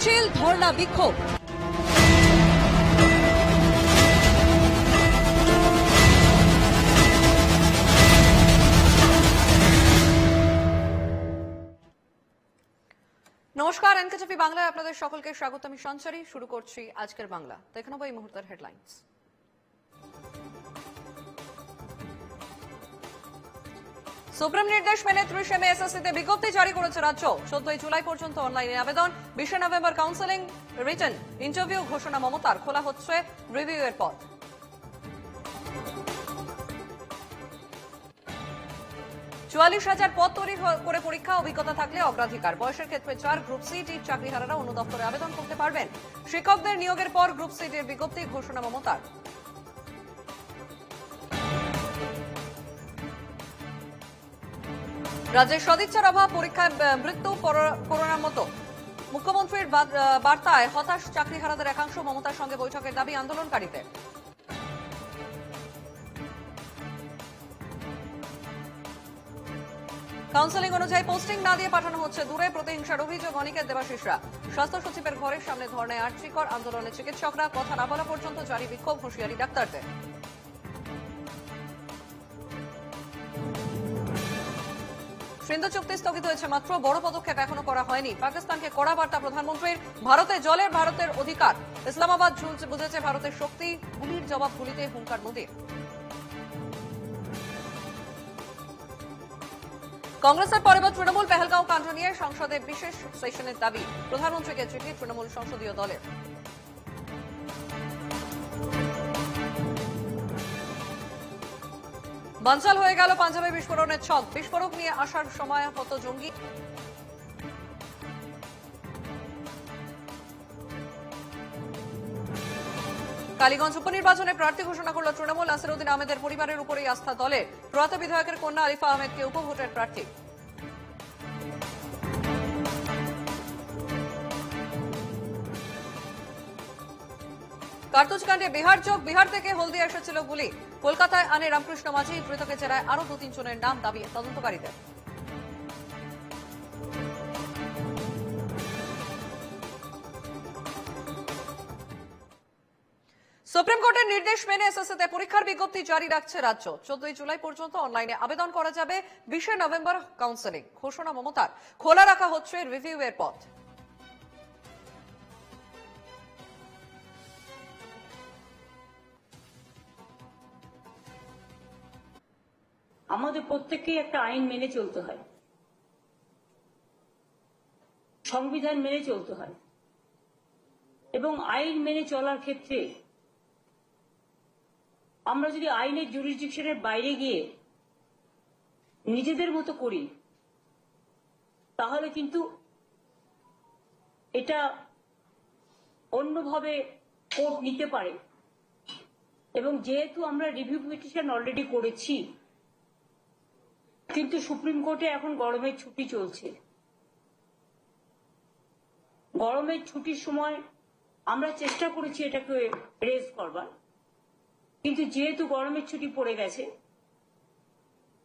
মিছিল, ধর্ণা, বিক্ষোভ। নমস্কার এনকেটিভি বাংলায় আপনাদের সকলকে স্বাগত। আমি সঞ্চারী, শুরু করছি আজকের বাংলা। দেখে নেব এই মুহূর্তের হেডলাইন্স সুপ্রিম নির্দেশ মেনে ত্রিশে মে এসএসসিতে বিজ্ঞপ্তি জারি করেছে রাজ্য। চোদ্দই জুলাই পর্যন্ত অনলাইনে আবেদন। বিশে নভেম্বর কাউন্সেলিং রিটার্ন ইন্টারভিউ ঘোষণা মমতার। খোলা হচ্ছে রিভিউ এর পথ চুয়াল্লিশ হাজার পদ তৈরি করে পরীক্ষা, অভিজ্ঞতা থাকলে অগ্রাধিকার। বয়সের ক্ষেত্রে চার গ্রুপ সি টির চাকরিহারারা অন্য দপ্তরে আবেদন করতে পারবেন। শিক্ষকদের নিয়োগের পর গ্রুপ সি টির বিজ্ঞপ্তি ঘোষণা মমতার। রাজ্যের সদিচ্ছার অভাব, পরীক্ষায় মৃত্যু করোনার মতো। মুখ্যমন্ত্রীর বার্তায় হতাশ চাকরিহারাদের একাংশ মমতার সঙ্গে বৈঠকের দাবি আন্দোলনকারীদের। কাউন্সেলিং অনুযায়ী পোস্টিং না দিয়ে পাঠানো হচ্ছে দূরে প্রতিহিংসার অভিযোগ অনেকের দেবাশিসরা। স্বাস্থ্য সচিবের ঘরের সামনে ধর্নায় আর্থিকর আন্দোলনে চিকিৎসকরা, কথা না বলা পর্যন্ত জারি বিক্ষোভ, হুঁশিয়ারি ডাক্তারদের। সিন্ধু চুক্তি স্থগিত হয়েছে মাত্র। বড় পদক্ষেপ এখনও করা হয়নি। পাকিস্তানকে কড়া বার্তা প্রধানমন্ত্রীর, ভারতে জলের ভারতের অধিকার। ইসলামাবাদ ঝুলছে বুঝেছে ভারতের শক্তি। গুলির জবাব গুলিতে হুঙ্কার মোদীর। কংগ্রেসের পরে এবার তৃণমূল পেহেলগাঁও কাণ্ড নিয়ে সংসদে বিশেষ সেশনের দাবি। প্রধানমন্ত্রীকে চিঠি তৃণমূল সংসদীয় দলের। বানচাল হয়ে গেল পাঞ্জাবে বিস্ফোরণের ছক বিস্ফোরক নিয়ে আসার সময় হত জঙ্গি। কালীগঞ্জ উপনির্বাচনে প্রার্থী ঘোষণা করল তৃণমূল আসিরুদ্দিন আহমেদের পরিবারের উপরেই আস্থা দলের প্রয়াত বিধায়কের কন্যা আলিফা আহমেদকে উপভোটের প্রার্থী। কার্তুজ কাণ্ডে বিহার যোগ, বিহার থেকে হলদিয়া এসেছিল গুলি। কলকাতায় আনে রামকৃষ্ণ মাঝি, ধৃতকে জেরায় আরও দু তিনজনের নাম দাবি তদন্তকারীদের। সুপ্রিম কোর্টের নির্দেশ মেনে এসএসসিতে পরীক্ষার বিজ্ঞপ্তি জারি রাখছে রাজ্য। চোদ্দই জুলাই পর্যন্ত অনলাইনে আবেদন করা যাবে। বিশে নভেম্বর কাউন্সেলিং ঘোষণা মমতার। খোলা রাখা হচ্ছে রিভিউ এর পথ। আমাদের প্রত্যেককেই একটা আইন মেনে চলতে হয়। সংবিধান মেনে চলতে হয়। এবং আইন মেনে চলার ক্ষেত্রে আমরা যদি আইনের জুরিসডিকশনের বাইরে গিয়ে নিজেদের মতো করি, তাহলে কিন্তু এটা অন্যভাবে কোর্ট নিতে পারে। এবং যেহেতু আমরা রিভিউ পিটিশন অলরেডি করেছি কিন্তু সুপ্রিম কোর্টে এখন গরমের ছুটি চলছে। গরমের ছুটির সময় আমরা চেষ্টা করেছি এটাকে রেজ করবার। কিন্তু যেহেতু গরমের ছুটি পড়ে গেছে,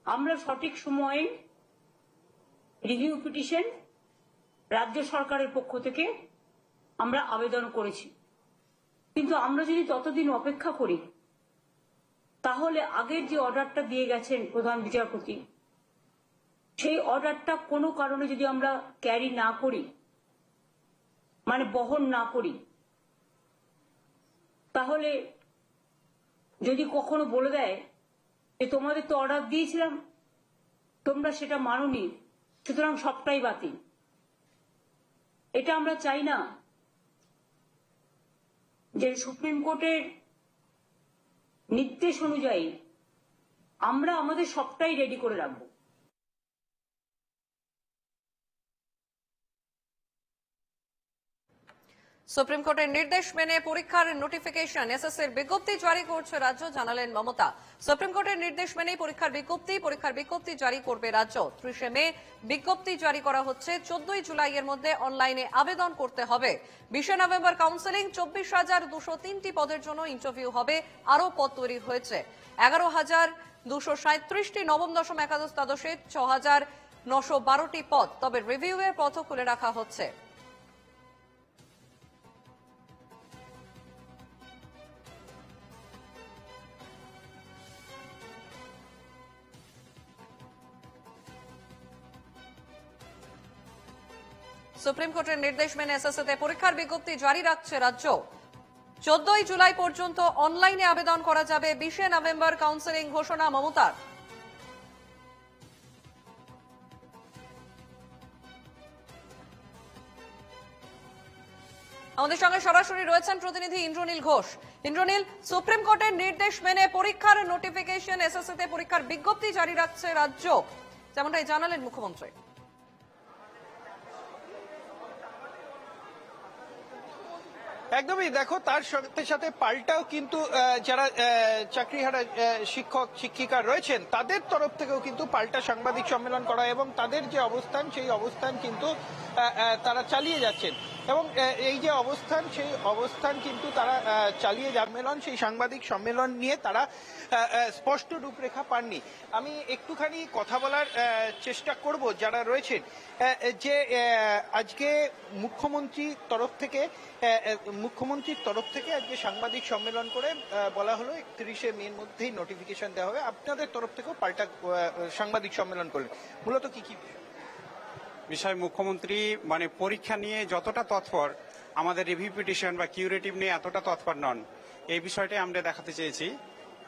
আমরা সঠিক সময়ে রিভিউ পিটিশন রাজ্য সরকারের পক্ষ থেকে আমরা আবেদন করেছি। কিন্তু আমরা যদি ততদিন অপেক্ষা করি, তাহলে আগের যে অর্ডারটা দিয়ে গেছেন প্রধান বিচারপতি সেই অর্ডারটা কোনো কারণে যদি আমরা ক্যারি না করি মানে বহন না করি, তাহলে যদি কখনো বলে দেয় যে তোমাদের তো অর্ডার দিয়েছিলাম, তোমরা সেটা মানোনি, সুতরাং সবটাই বাতিল। এটা আমরা চাই না যে সুপ্রিম কোর্টের নির্দেশ অনুযায়ী আমরা আমাদের সবটাই রেডি করে রাখব। সুপ্রিম কোর্টের নির্দেশ মেনে পরীক্ষার নোটিফিকেশন এসএসসির বিজ্ঞপ্তি জারি করছে রাজ্য, জানালেন মমতা। সুপ্রিম কোর্টের নির্দেশ মেনেই পরীক্ষার বিজ্ঞপ্তি পরীক্ষার বিজ্ঞপ্তি জারি করবে রাজ্য। ত্রিশে মে বিজ্ঞপ্তি জারি করা হচ্ছে, চোদ্দই জুলাই এর মধ্যে অনলাইনে আবেদন করতে হবে। বিশে নভেম্বর কাউন্সেলিং চব্বিশ হাজার দুশো তিনটি পদের জন্য ইন্টারভিউ হবে, আরও পদ তৈরি হয়েছে। এগারো হাজার দুশো সাঁত্রিশটি নবম, দশম, একাদশ, দ্বাদশে ছ হাজার নশো বারোটি পদ, তবে রিভিউ এর পথও খুলে রাখা হচ্ছে। সুপ্রিম কোর্টের নির্দেশ মেনে এসএসসিতে পরীক্ষার বিজ্ঞপ্তি জারি রাখছে রাজ্য। চোদ্দই জুলাই পর্যন্ত অনলাইনে আবেদন করা যাবে বিশে নভেম্বর কাউন্সেলিং ঘোষণা মমতার। আমাদের সঙ্গে সরাসরি রয়েছেন প্রতিনিধি ইন্দ্রনীল ঘোষ। ইন্দ্রনীল, সুপ্রিম কোর্টের নির্দেশ মেনে পরীক্ষার নোটিফিকেশন এসএসসিতে পরীক্ষার বিজ্ঞপ্তি জারি রাখছে রাজ্য। যেমনটাই জানালেন মুখ্যমন্ত্রী। একদমই। দেখো, তার সাথে সাথে পাল্টাও কিন্তু যারা চাকরি হারা শিক্ষক, শিক্ষিকা রয়েছেন, তাদের তরফ থেকেও কিন্তু পাল্টা সাংবাদিক সম্মেলন করা এবং তাদের যে অবস্থান, সেই অবস্থান কিন্তু তারা চালিয়ে যাচ্ছেন। এবং এই যে অবস্থান, সেই অবস্থান কিন্তু তারা চালিয়ে সম্মেলন, সেই সাংবাদিক সম্মেলন নিয়ে তারা স্পষ্ট রূপরেখা পাননি। আমি একটুখানি কথা বলার চেষ্টা করব যারা রয়েছেন। যে আজকে মুখ্যমন্ত্রী তরফ থেকে মুখ্যমন্ত্রীর তরফ থেকে আজকে সাংবাদিক সম্মেলন করে বলা হলো, একত্রিশে মের মধ্যেই নোটিফিকেশন দেওয়া হবে। আপনাদের তরফ থেকেও পাল্টা সাংবাদিক সম্মেলন করলেন। মূলত কি কি? বিষয় মুখ্যমন্ত্রী মানে পরীক্ষা নিয়ে যতটা তৎপর, আমাদের রিভিউ পিটিশন বা কিউরেটিভ নিয়ে এতটা তৎপর নন। এই বিষয়টাই আমরা দেখাতে চেয়েছি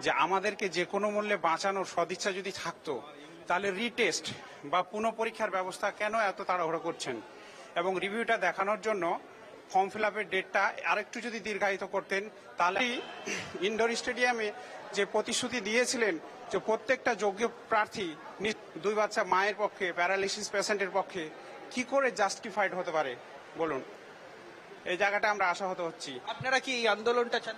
যে আমাদেরকে যে কোনো মূল্যে বাঁচানোর সদিচ্ছা যদি থাকতো, তাহলে রিটেস্ট বা পুনঃ পরীক্ষার ব্যবস্থা কেন এত তাড়াহুড়ো করছেন? এবং রিভিউটা দেখানোর জন্য ফর্ম ফিল আপের ডেটটা আরেকটু যদি দীর্ঘায়িত করতেন তাহলে ইনডোর স্টেডিয়ামে যে প্রতিশ্রুতি দিয়েছিলেন যে প্রত্যেকটা যোগ্য প্রার্থী দুই বাচ্চা মায়ের পক্ষে প্যারালিসিস পেশেন্টের পক্ষে কি করে জাস্টিফাইড হতে পারে? বলুন। এই জায়গাটা আমরা আশাহত হচ্ছি। আপনারা কি এই আন্দোলনটা চান?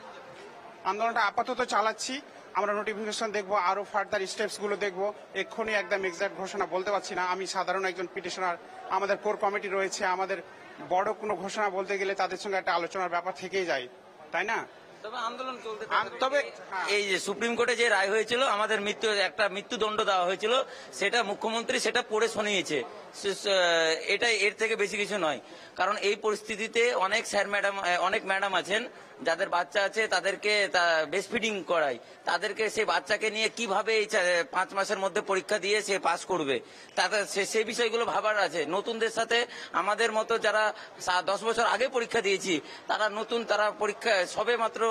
আন্দোলনটা আপাতত চালাচ্ছি। আমরা নোটিফিকেশন দেখব আরও ফার্দার স্টেপসগুলো দেখব। এক্ষুনি একদম এক্সাক্ট ঘোষণা বলতে পারছি না। আমি সাধারণ একজন পিটিশনার আমাদের কোর কমিটি রয়েছে আমাদের বড় কোনো ঘোষণা বলতে গেলে তাদের সঙ্গে একটা আলোচনার ব্যাপার থেকেই যায় তাই না তবে আন্দোলন চলতে আম- থাকবে। তবে হ্যাঁ। এই যে সুপ্রিম কোর্টে যে রায় হয়েছিল আমাদের মৃত্যু একটা মৃত্যুদণ্ড দেওয়া হয়েছিল সেটা মুখ্যমন্ত্রী সেটা পড়ে শুনিয়েছে এটা এর থেকে বেশি কিছু নয়। কারণ এই পরিস্থিতিতে অনেক স্যার ম্যাডাম অনেক ম্যাডাম আছেন, যাদের বাচ্চা আছে, তাদেরকে বেস্ট ফিডিং করায়। তাদেরকে সেই বাচ্চাকে নিয়ে কীভাবে এই পাঁচ মাসের মধ্যে পরীক্ষা দিয়ে সে পাস করবে? তাদের সেই বিষয়গুলো ভাবার আছে। নতুনদের সাথে আমাদের মতো যারা দশ বছর আগে পরীক্ষা দিয়েছি, তারা নতুন, তারা পরীক্ষা সবে মাত্র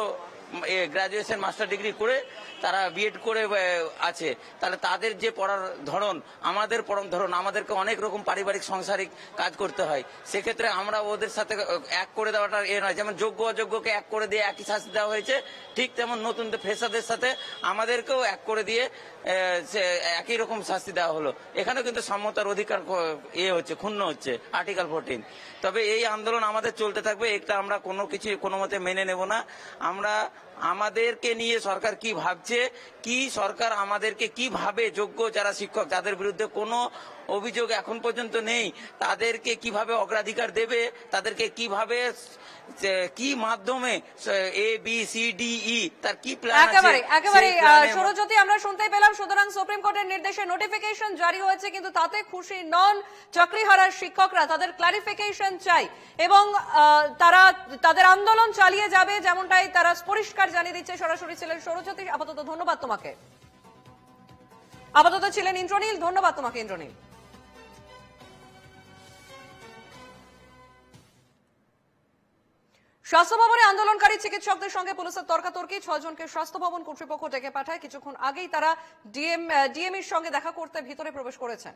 গ্রাজুয়েশন মাস্টার ডিগ্রি করে তারা বিএড করে আছে। তাহলে তাদের যে পড়ার ধরন, আমাদের পড়ার ধরন, আমাদেরকে অনেক রকম পারিবারিক, সংসারিক কাজ করতে হয়। সেক্ষেত্রে আমরা ওদের সাথে এক করে দেওয়াটা এ নয়। যেমন যোগ্য, অযোগ্যকে এক করে দিয়ে একই শাস্তি দেওয়া হয়েছে, ঠিক তেমন নতুন ফ্রেশারদের সাথে আমাদেরকেও এক করে দিয়ে একই রকম শাস্তি দেওয়া হলো। এখানেও কিন্তু সম্মতার অধিকার ইয়ে হচ্ছে, ক্ষুণ্ণ হচ্ছে আর্টিকেল ফোরটিন তবে এই আন্দোলন আমাদের চলতে থাকবে, এটা আমরা কোনো কিছু কোনো মতে মেনে নেব না। আমরা আমাদেরকে নিয়ে সরকার কি ভাবছে? কি সরকার আমাদেরকে কি ভাবে যোগ্য যারা শিক্ষক, যাদের বিরুদ্ধে কোনো অভিযোগ এখন পর্যন্ত নেই। তাদেরকে কীভাবে অগ্রাধিকার দেবে? তাদেরকে কীভাবে কি মাধ্যমে A B C D E তার কি প্ল্যান একেবারে একেবারে সেই plan এর সৌরজ্যোতি আমরা শুনতে পেলাম সুতরাং সুপ্রিম কোর্টের নির্দেশে নোটিফিকেশন জারি হয়েছে কিন্তু তাতে খুশি নন চাকরিহারার শিক্ষকরা তাদের ক্লারিফিকেশন চাই। এবং তারা তাদের আন্দোলন চালিয়ে যাবে যেমনটাই তারা পরিষ্কার জানিয়ে দিচ্ছে সরাসরি ছিলেন সৌরজ্যোতি আপাতত ধন্যবাদ তোমাকে। আপাতত ছিলেন ইন্দ্রনীল ধন্যবাদ তোমাকে ইন্দ্রনীল। স্বাস্থ্য ভবনে আন্দোলনকারী চিকিৎসকদের সঙ্গে পুলিশের তর্কাতর্কি। ছজনকে স্বাস্থ্য ভবন কর্তৃপক্ষ ডেকে পাঠায়। কিছুক্ষণ আগেই তারা ডিএম ডিএমইর সঙ্গে দেখা করতে ভিতরে প্রবেশ করেছেন।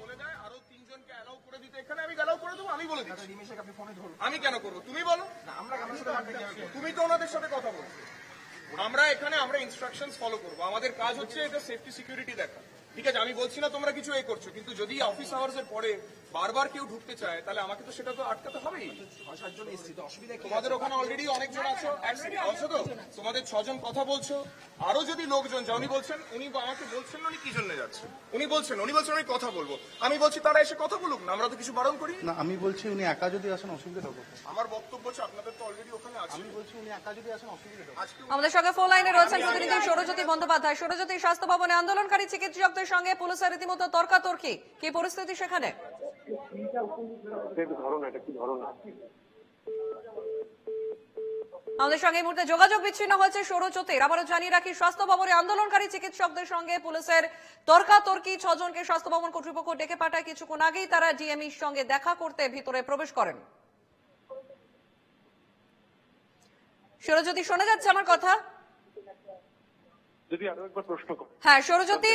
বলে দেয় আরও তিনজনকে অ্যালাউ করে দিতে। এখানে আমি অ্যালাউ করে দেবো আমি বলে দিচ্ছি। আমি কেন করব? তুমি বলো। তুমি তো ওনাদের সাথে কথা বলো আমরা এখানে আমরা ইনস্ট্রাকশন ফলো করব। আমাদের কাজ হচ্ছে এটা সেফটি সিকিউরিটি দেখা ঠিক আছে আমি বলছি না তোমরা কিছু এ করছ কিন্তু যদি অফিস আওয়ার্স এর পরে বারবার কেউ ঢুকতে চায় তাহলে আমাকে তো সেটা তো আটকাতে হবেই। তোমাদের ওখানে অলরেডি অনেকজন আছো। আছো তো তোমাদের ছজন কথা বলছো আরও যদি লোকজন যায় উনি বলছেন উনি আমাকে বলছেন উনি কি জন্য যাচ্ছেন? উনি বলছেন উনি বলছেন আমি কথা বলব। আমি বলছি তারা এসে কথা বলুক না আমরা তো কিছু বারণ করি। না আমি বলছি উনি একা যদি আসেন অসুবিধা হবে। আমার বক্তব্য হচ্ছে আপনাদের তো অলরেডি ওখানে আছে। আমি বলছি উনি একা যদি আসেন অসুবিধা হবে। আমাদের সঙ্গে ফোন লাইনে রয়েছেন প্রতিনিধি সৌরজ্যোতি বন্দ্যোপাধ্যায়। সৌরজ্যোতি স্বাস্থ্য ভবনে আন্দোলনকারী চিকিৎসকদের সঙ্গে পুলিশের রীতিমতো তর্কাতর্কি। কি পরিস্থিতি সেখানে? আমাদের সঙ্গে এই মুহূর্তে যোগাযোগ বিচ্ছিন্ন হয়েছে সৌরচতির আবারও জানিয়ে রাখি স্বাস্থ্য ভবনে আন্দোলনকারী চিকিৎসকদের সঙ্গে পুলিশের তর্কাতর্কি। ছজনকে স্বাস্থ্য ভবন কর্তৃপক্ষ ডেকে পাঠায়। কিছুক্ষণ আগেই তারা ডিএমইর সঙ্গে দেখা করতে ভিতরে প্রবেশ করেন। সৌরজ্যোতি শোনা যাচ্ছে আমার কথা? যদি আরও একবার প্রশ্ন করেন। হ্যাঁ সৌরজ্যোতি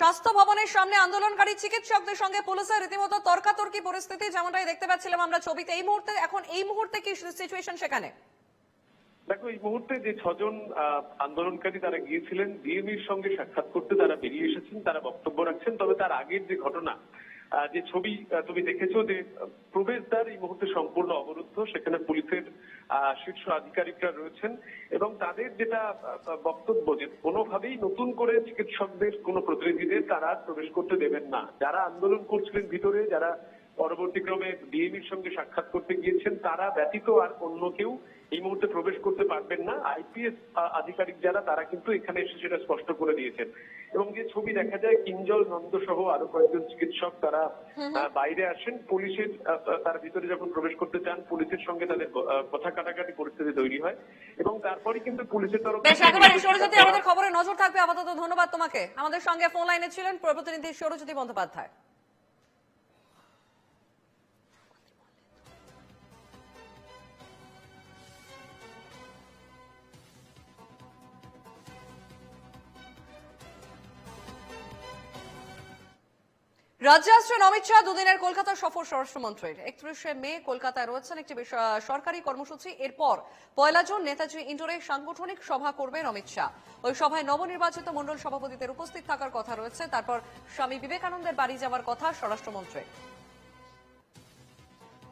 স্বাস্থ্য ভবনের সামনে আন্দোলনকারী চিকিৎসকদের সঙ্গে পুলিশের রীতিমতো তর্কাতর্কি পরিস্থিতি যেমনটাই দেখতে পাচ্ছিলাম আমরা ছবিতে। এই মুহূর্তে এখন এই মুহূর্তে কি সিচুয়েশন সেখানে? দেখো এই মুহূর্তে যে ছজন আন্দোলনকারী তারা গিয়েছিলেন সঙ্গে সাক্ষাৎ করতে তারা বেরিয়ে এসেছেন তারা বক্তব্য রাখছেন তবে তার আগের যে ঘটনা যে ছবি তুমি দেখেছ যে প্রবেশদ্বার এই মুহূর্তে সম্পূর্ণ অবরুদ্ধ। সেখানে পুলিশের শীর্ষ আধিকারিকরা রয়েছেন এবং তাদের যেটা বক্তব্য যে কোনোভাবেই নতুন করে চিকিৎসকদের, কোনো প্রতিনিধিদের তারা প্রবেশ করতে দেবেন না। যারা আন্দোলন করছিলেন ভিতরে, যারা পরবর্তীক্রমে ডিএমির সঙ্গে সাক্ষাৎ করতে গিয়েছেন, তারা ব্যতীত আর অন্য কেউ এই মুহূর্তে প্রবেশ করতে পারবেন না। আইপিএস আধিকারিক যারা তারা কিন্তু এখানে এসে সেটা স্পষ্ট করে দিয়েছেন। এবং যে ছবি দেখা যায় কিঞ্জল নন্দ সহ আরও কয়েকজন চিকিৎসক তারা বাইরে আসেন। পুলিশের তারা ভিতরে যখন প্রবেশ করতে চান পুলিশের সঙ্গে তাদের কথা কাটাকাটি পরিস্থিতি তৈরি হয়। এবং তারপরে কিন্তু পুলিশের তরফ বেশ একেবারে সৌরজ্যোতি আমাদের খবরে নজর থাকবে। আপাতত ধন্যবাদ তোমাকে। আমাদের সঙ্গে ফোন লাইনে ছিলেন প্রতিনিধি সৌরজ্যোতি বন্দ্যোপাধ্যায়। রাজ্যে আসছেন অমিত শাহ দুদিনের কলকাতা সফর স্বরাষ্ট্রমন্ত্রীর। একত্রিশে মে কলকাতায় রয়েছেন একটি সরকারি কর্মসূচি। এরপর পয়লা জুন নেতাজি ইন্ডোরে সাংগঠনিক সভা করবেন অমিত শাহ। ওই সভায় নবনির্বাচিত মন্ডল সভাপতিদের উপস্থিত থাকার কথা রয়েছে। তারপর স্বামী বিবেকানন্দের বাড়ি যাওয়ার কথা স্বরাষ্ট্রমন্ত্রী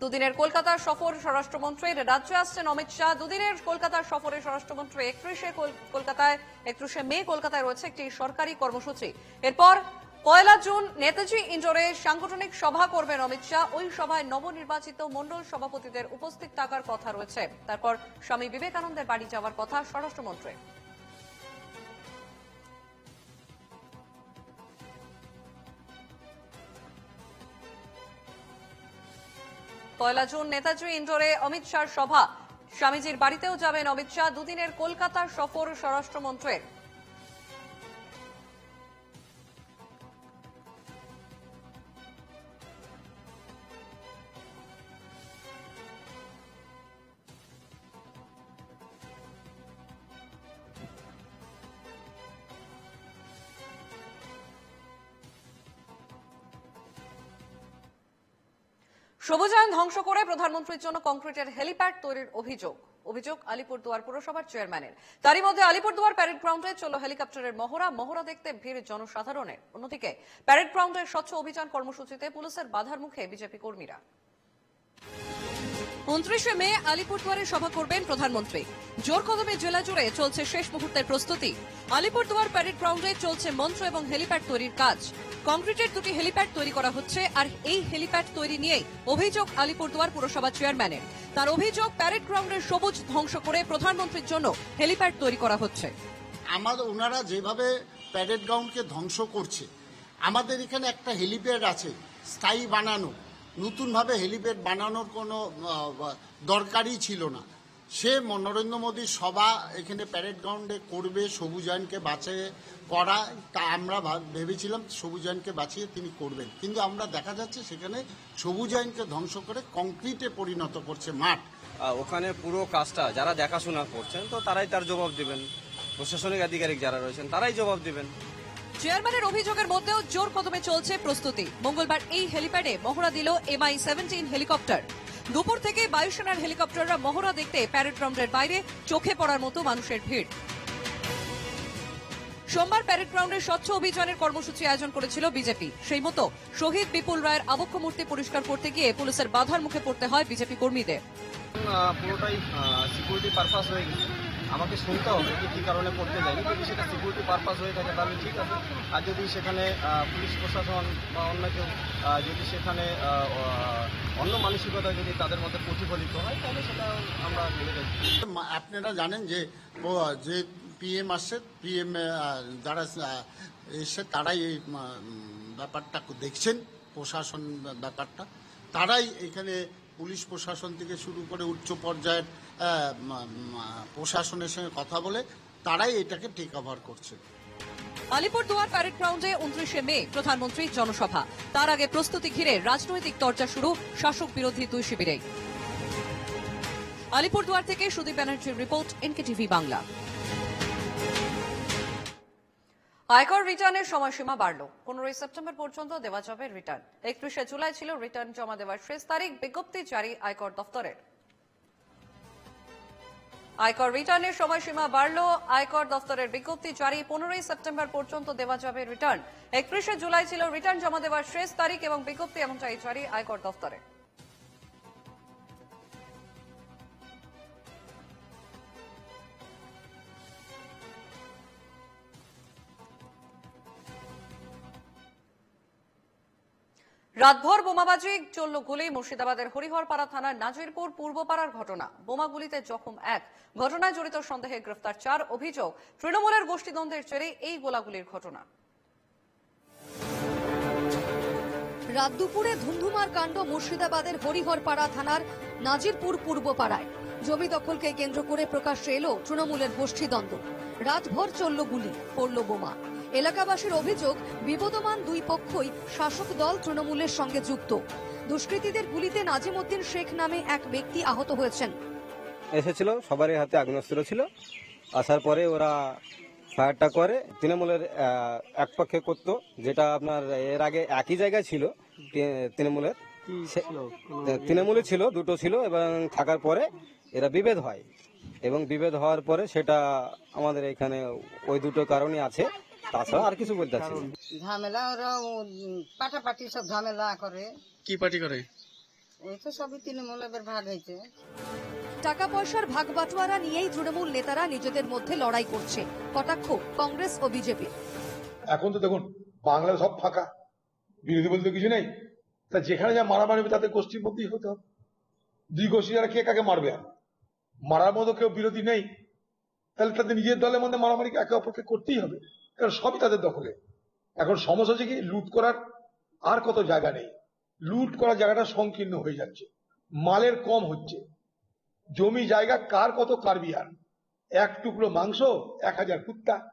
দুদিনের কলকাতার সফর স্বরাষ্ট্রমন্ত্রীর। রাজ্যে আসছেন অমিত শাহ। দুদিনের কলকাতার সফরে স্বরাষ্ট্রমন্ত্রী একত্রিশে কলকাতায়, একত্রিশে মে কলকাতায় রয়েছে একটি সরকারি কর্মসূচি। এরপর পয়লা জুন নেতাজি ইন্ডোরে সাংগঠনিক সভা করবেন অমিত শাহ। ওই সভায় নবনির্বাচিত মন্ডল সভাপতিদের উপস্থিত থাকার কথা রয়েছে। তারপর স্বামী বিবেকানন্দের বাড়ি যাওয়ার কথা স্বরাষ্ট্রমন্ত্রী পয়লা জুন নেতাজি ইন্ডোরে অমিত শাহর সভা। স্বামীজির বাড়িতেও যাবেন অমিত শাহ। দুদিনের কলকাতা সফর স্বরাষ্ট্রমন্ত্রীর। সবুজায়ন ধ্বংস করে প্রধানমন্ত্রীর জন্য কংক্রিটের হেলিপ্যাড তৈরির অভিযোগ। অভিযোগ আলিপুরদুয়ার পুরসভার চেয়ারম্যানের। তারই মধ্যে আলিপুরদুয়ার প্যারেড গ্রাউন্ডে চলল হেলিকপ্টারের মহড়া। মহড়া দেখতে ভিড় জনসাধারণের। অন্যদিকে, প্যারেড গ্রাউন্ডের স্বচ্ছ অভিযান কর্মসূচিতে পুলিশের বাধার মুখে বিজেপি কর্মীরা। উনত্রিশে মে আলিপুরদুয়ারে সভা করবেন প্রধানমন্ত্রী। জোর কদমে জেলা জুড়ে চলছে শেষ মুহূর্তের প্রস্তুতি। আলিপুরদুয়ার প্যারেড গ্রাউন্ডে চলছে মঞ্চ এবং হেলিপ্যাড তৈরির কাজ। কংক্রিটের দুটি হেলিপ্যাড তৈরি করা হচ্ছে, আর এই হেলিপ্যাড তৈরি নিয়েই অভিযোগ আলিপুরদুয়ার পুরসভা চেয়ারম্যানের। তার অভিযোগ, প্যারেড গ্রাউন্ডের সবুজ ধ্বংস করে প্রধানমন্ত্রীর জন্য হেলিপ্যাড তৈরি করা হচ্ছে। আমাদের, ওনারা যেভাবে প্যারেড গ্রাউন্ডকে ধ্বংস করছে, আমাদের এখানে একটা হেলিপ্যাড আছে স্থায়ী বানানো। নতুনভাবে হেলিপ্যাড বানানোর কোনো দরকারই ছিল না। সে নরেন্দ্র মোদীর সভা এখানে প্যারেড গ্রাউন্ডে করবে সবুজায়নকে বাঁচিয়ে করা, তা আমরা ভাব- ভেবেছিলাম সবুজায়নকে বাঁচিয়ে তিনি করবেন। কিন্তু আমরা দেখা যাচ্ছে সেখানে সবুজায়নকে ধ্বংস করে কংক্রিটে পরিণত করছে মাঠ। ওখানে পুরো কাজটা যারা দেখাশোনা করছেন, তো তারাই তার জবাব দেবেন। প্রশাসনিক আধিকারিক যারা রয়েছেন, তারাই জবাব দেবেন। চেয়ারম্যানের অভিযোগের মধ্যেও জোর কদমে চলছে প্রস্তুতি। মঙ্গলবার এই হেলিপ্যাডে মহড়া দিল এমআই সেভেন্টিন হেলিকপ্টার। দুপুর থেকে বায়ুসেনার হেলিকপ্টাররা মহড়া দেখতে প্যারেড গ্রাউন্ডের বাইরে চোখে পড়ার মতো মানুষের ভিড়। সোমবার প্যারেড গ্রাউন্ডে স্বচ্ছ অভিযানের কর্মসূচি আয়োজন করেছিল বিজেপি। সেই মতো শহীদ বিপুল রায়ের আবক্ষ মূর্তি পরিষ্কার করতে গিয়ে পুলিশের বাধার মুখে পড়তে হয় বিজেপি কর্মীদের। পুরোটাই সিকিউরিটি পারপাস হয়ে গেছে। আমাকে শুনতে হবে যে কী কারণে করতে যায়নি যদি সেটা সিকিউরিটি পারপাস হয়ে থাকে তাহলে ঠিক আছে। আর যদি সেখানে পুলিশ প্রশাসন বা অন্য কেউ যদি সেখানে অন্য মানসিকতা যদি তাদের মধ্যে প্রতিফলিত হয়, তাহলে সেটা আমরা মেনে যাচ্ছি আপনারা জানেন যে যে পিএম আসছে পিএম যারা এসে তারাই এই ব্যাপারটা দেখছেন, প্রশাসন ব্যাপারটা। তারাই এখানে পুলিশ প্রশাসন থেকে শুরু করে উচ্চ পর্যায়ের প্রশাসনের সঙ্গে কথা বলে তারাই এটাকে টেক ওভার করছে। আলিপুরদুয়ার প্যারেড গ্রাউন্ডে উনত্রিশে মে প্রধানমন্ত্রীর জনসভা। তার আগে প্রস্তুতি ঘিরে রাজনৈতিক চর্চা শুরু শাসক বিরোধী দুই শিবিরে আলিপুরদুয়ার থেকে সুদীপ ব্যানার্জির রিপোর্ট, এনকেটিভি বাংলা। আয়কর রিটার্নের সময়সীমা বাড়ল। পনেরোই সেপ্টেম্বর পর্যন্ত দেওয়া যাবে রিটার্ন। একত্রিশে জুলাই ছিল রিটার্ন জমা দেওয়ার শেষ তারিখ, বিজ্ঞপ্তি জারি আয়কর দফতরের আয়কর রিটার্নের সময়সীমা বাড়ল, আয়কর দফতরের বিজ্ঞপ্তি জারি, পনেরোই সেপ্টেম্বর পর্যন্ত দেওয়া যাবে রিটার্ন। একত্রিশে জুলাই ছিল রিটার্ন জমা দেওয়ার শেষ তারিখ এবং বিজ্ঞপ্তি এমনটাই জারি আয়কর দফতরে। রাতভর বোমাবাজি, চলল গুলি, মুর্শিদাবাদের হরিহরপাড়া থানার নাজিরপুর পূর্বপাড়ার ঘটনা। বোমাগুলিতে জখম এক। ঘটনায় জড়িত সন্দেহে গ্রেফতার চার। অভিযোগ, তৃণমূলের গোষ্ঠীদ্বন্দ্বের জেরে এই গোলাগুলির ঘটনা। রাত দুপুরে ধুন্ধুমার কাণ্ড মুর্শিদাবাদের হরিহরপাড়া থানার নাজিরপুর পূর্বপাড়ায়। জমি দখলকে কেন্দ্র করে প্রকাশ্যে এলো তৃণমূলের গোষ্ঠীদ্বন্দ্ব। রাতভর চলল গুলি, পড়ল বোমা। এলাকাবাসীর অভিযোগ বিবদমান দুই পক্ষই শাসক দল তৃণমূলের সঙ্গে যুক্ত। দুষ্কৃতীদের গুলিতে নাজিমুদ্দিন শেখ নামে এক ব্যক্তি আহত হয়েছেন। এসেছিল সবারই হাতে আগ্নেয়াস্ত্র ছিল। আসার পরে ওরা ফায়ারটা করে। তৃণমূলের এক পক্ষে করতো যেটা আপনার এর আগে একই জায়গায় ছিল তৃণমূলের। তৃণমূলে ছিল দুটো ছিল এবং থাকার পরে এরা বিভেদ হয়। এবং বিভেদ হওয়ার পরে সেটা আমাদের এখানে ওই দুটো কারণই আছে। তাছাড়া আর কিছু বলতে চাচ্ছি না। ঝামেলা ওরা পাটাপাটি সব ঝামেলা করে। কি পার্টি করে? তো সবই তৃণমূলের ভাগ হয়েছে। টাকা পয়সার ভাগ বাটোয়ারা নিয়েই তৃণমূল নেতারা নিজেদের মধ্যে লড়াই করছে। কটাক্ষ কংগ্রেস ও বিজেপি। এখন তো দেখুন বাংলা সব ফাঁকা। বিরোধী বলতে কিছু নেই। তা যেখানে যা মারামারি হবে তাদের গোষ্ঠীর মধ্যেই হতে হবে। দুই গোষ্ঠী যারা কে কাকে মারবে? আর মারার মতো কেউ বিরোধী নেই। তাহলে তাদের নিজের দলের মধ্যে মারামারি একে অপরকে করতেই হবে। কারণ সবই তাদের দখলে। এখন সমস্যা হচ্ছে কি লুট করার আর কত জায়গা নেই। লুট করার জায়গাটা সংকীর্ণ হয়ে যাচ্ছে। মালের কম হচ্ছে। জমি জায়গা কার কত কার বিহার? এক টুকরো মাংস এক হাজার কুত্তা।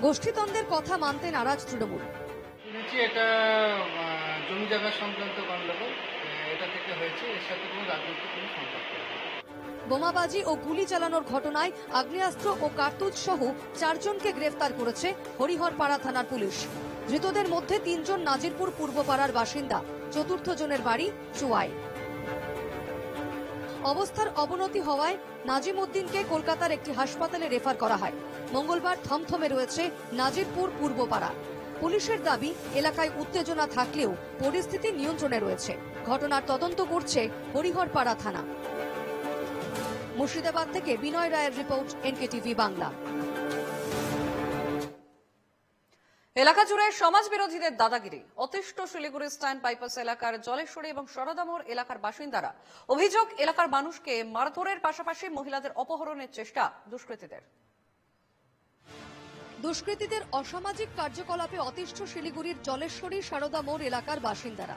গোষ্ঠীদ্বন্দ্বের কথা মানতে নারাজ তৃণমূল। শুনেছি এটা জমি জায়গা সংক্রান্ত গন্ডগোল। আহ, এটা থেকে হয়েছে। এর সাথে কোনো রাজনৈতিক কোনো সম্পর্ক নেই। বোমাবাজি ও গুলি চালানোর ঘটনায় আগ্নেয়াস্ত্র ও কার্তুজ সহ চারজনকে গ্রেফতার করেছে হরিহরপাড়া থানার পুলিশ। ধৃতদের মধ্যে তিনজন নাজিরপুর পূর্বপাড়ার বাসিন্দা, চতুর্থ জনের বাড়ি চুয়াই। অবস্থার অবনতি হওয়ায় নাজিম উদ্দিনকে কলকাতার একটি হাসপাতালে রেফার করা হয়। মঙ্গলবার থমথমে রয়েছে নাজিরপুর পূর্বপাড়া। পুলিশের দাবি, এলাকায় উত্তেজনা থাকলেও পরিস্থিতি নিয়ন্ত্রণে রয়েছে। ঘটনার তদন্ত করছে হরিহরপাড়া থানা। মুর্শিদাবাদ থেকে বিনয় রায়ের রিপোর্ট এনকেটিভি বাংলা। এলাকা জুড়ে সমাজ বিরোধীদের দাদাগিরি। অতিষ্ঠ শিলিগুড়ি স্ট্যান্ড বাইপাস এলাকার জলেশ্বরী এবং সরদামোর এলাকার বাসিন্দারা অভিযোগ এলাকার মানুষকে মারধরের পাশাপাশি মহিলাদের অপহরণের চেষ্টা দুষ্কৃতীদের। দুষ্কৃতীদের অসামাজিক কার্যকলাপে অতিষ্ঠ শিলিগুড়ির জলেশ্বরী সারদা মোড় এলাকার বাসিন্দারা।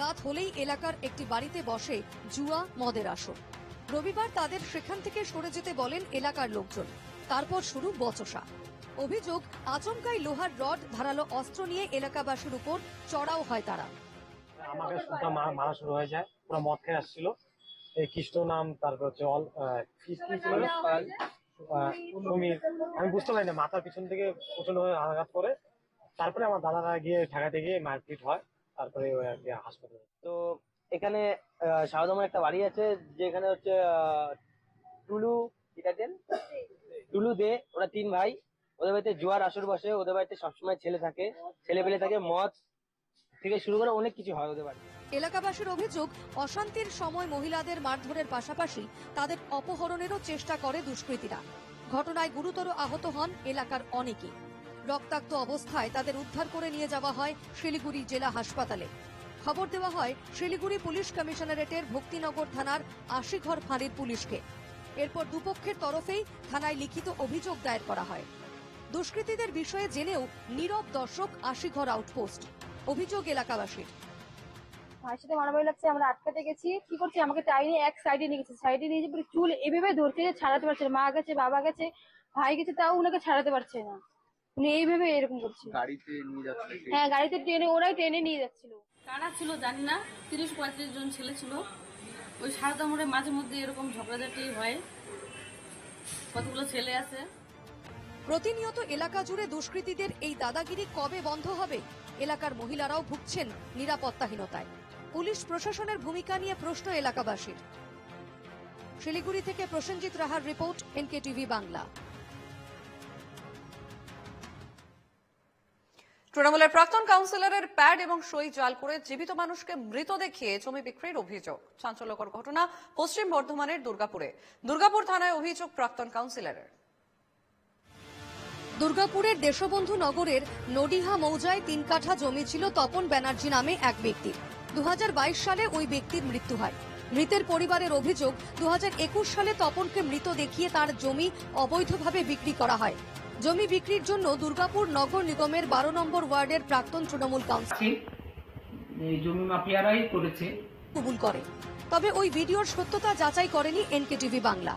রাত হলেই এলাকার একটি বাড়িতে বসে জুয়া, মদের আসর। রবিবার তাদের সেখান থেকে সরে যেতে বলেন এলাকার লোকজন। তারপর শুরু বচসা। অভিযোগ আচমকাই লোহার রড ধারালো অস্ত্র নিয়ে এলাকাবাসীর উপর চড়াও হয় তারা। আমাকে মারা শুরু হয়ে যায়। পুরো মদ খেয়ে আসছিল। এই কৃষ্ণ নাম তারপর হচ্ছে অল সমীর আমি বুঝতে পারি না মাথার পিছন থেকে প্রচণ্ড আঘাত করে। তারপরে আমার দাদারা গিয়ে ঠেকাতে গিয়ে মারপিট হয়। তারপরে ওই আর কি হাসপাতালে। তো এখানে সারদামার একটা বাড়ি আছে, যেখানে হচ্ছে টুলু এটা দেন টুলু দে, ওরা তিন ভাই। ওদের বাড়িতে জোয়ার আসর বসে, ওদের বাড়িতে সবসময় ছেলে থাকে ছেলে পেলে থাকে, মদ থেকে শুরু করে অনেক কিছু হয় ওদের বাড়িতে। এলাকাবাসীর অভিযোগ, অশান্তির সময় মহিলাদের মারধরের পাশাপাশি তাদের অপহরণেরও চেষ্টা করে দুষ্কৃতীরা। ঘটনায় গুরুতর আহত হন এলাকার অনেকে। রক্তাক্ত অবস্থায় তাদের উদ্ধার করে নিয়ে যাওয়া হয় শিলিগুড়ি জেলা হাসপাতালে। খবর দেওয়া হয় শিলিগুড়ি পুলিশ কমিশনারেটের ভক্তিনগর থানার আশিঘর ফাঁড়ির পুলিশকে। এরপর দুপক্ষের তরফেই থানায় লিখিত অভিযোগ দায়ের করা হয়। দুষ্কৃতীদের বিষয়ে জেনেও নীরব দর্শক আশিঘর আউটপোস্ট। অভিযোগ এলাকাবাসীর। ভাইয়ের সাথে মারামারি লাগছে আমরা আটকাতে গেছি। কি করছে? আমাকে টাইনে এক সাইডে নিয়ে গেছে। সাইডে নিয়ে যে চুল এভাবে ধরছে যে ছাড়াতে পারছে না। মা গেছে বাবা গেছে ভাই গেছে তাও ওনাকে ছাড়াতে পারছে না। উনি এইভাবে এরকম করছে। গাড়িতে নিয়ে যাচ্ছে। হ্যাঁ গাড়িতে ট্রেনে ওরাই ট্রেনে নিয়ে যাচ্ছিল। কারা ছিল জানি না, তিরিশ পঁয়ত্রিশ জন ছেলে ছিল। ওই সারদা মোড়ে মাঝে মধ্যে এরকম ঝগড়াঝাটি হয়। কতগুলো ছেলে আছে? প্রতিনিয়ত এলাকা জুড়ে দুষ্কৃতীদের এই দাদাগিরি কবে বন্ধ হবে? এলাকার মহিলারাও ভুগছেন নিরাপত্তাহীনতায়। পুলিশ প্রশাসনের ভূমিকা নিয়ে প্রশ্ন এলাকাবাসীর। শিলিগুড়ি থেকে Prasenjit রাহার report N K TV Bangla. তৃণমূলের প্রাক্তন কাউন্সিলরের প্যাড এবং সই জাল করে জীবিত মানুষকে মৃত দেখিয়ে জমি বিক্রির অভিযোগ। চাঞ্চল্যকর ঘটনা পশ্চিম বর্ধমানের দুর্গাপুরে। দুর্গাপুর থানায় অভিযোগ প্রাক্তন কাউন্সিলরের। দুর্গাপুরের দেশবন্ধু নগরের নডিহা মৌজায় তিন কাঠা জমি ছিল তপন ব্যানার্জি নামে এক ব্যক্তির। দু সালে ওই ব্যক্তির মৃত্যু হয়। মৃতের পরিবারের অভিযোগ দু হাজার একুশ সালে তপনকে মৃত দেখিয়ে তার জমি অবৈধভাবে বিক্রি করা হয়। জমি বিক্রির জন্য দুর্গাপুর নগর নিগমের বারো নম্বর ওয়ার্ডের প্রাক্তন তৃণমূল কাউন্সিলর জমি মাফিয়ারাই করেছে। কবুল করে। তবে ওই ভিডিওর সত্যতা যাচাই করেনি এনকে টিভি বাংলা।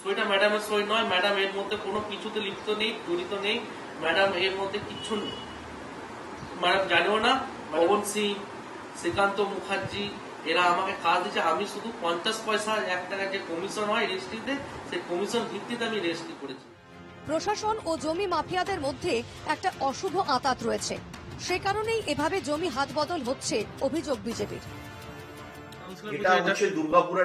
সইটা ম্যাডামের সই নয় ম্যাডাম এর মধ্যে কোনো কিছুতে লিপ্ত নেই জড়িত নেই ম্যাডাম এর মধ্যে কিচ্ছু নেই। ম্যাডাম জানিও না পবন সিং শ্রীকান্ত মুখার্জি এরা আমাকে কাজ দিচ্ছে আমি শুধু পঞ্চাশ পয়সা এক টাকা যে কমিশন হয় রেজিস্ট্রিতে সেই কমিশন ভিত্তিতে আমি রেজিস্ট্রি করেছি। প্রশাসন ও জমি মাফিয়াদের মধ্যে একটা অশুভ আতাত রয়েছে। সে কারণেই এভাবে জমি হাত বদল হচ্ছে অভিযোগ বিজেপির। এটা হচ্ছে দুর্গাপুরের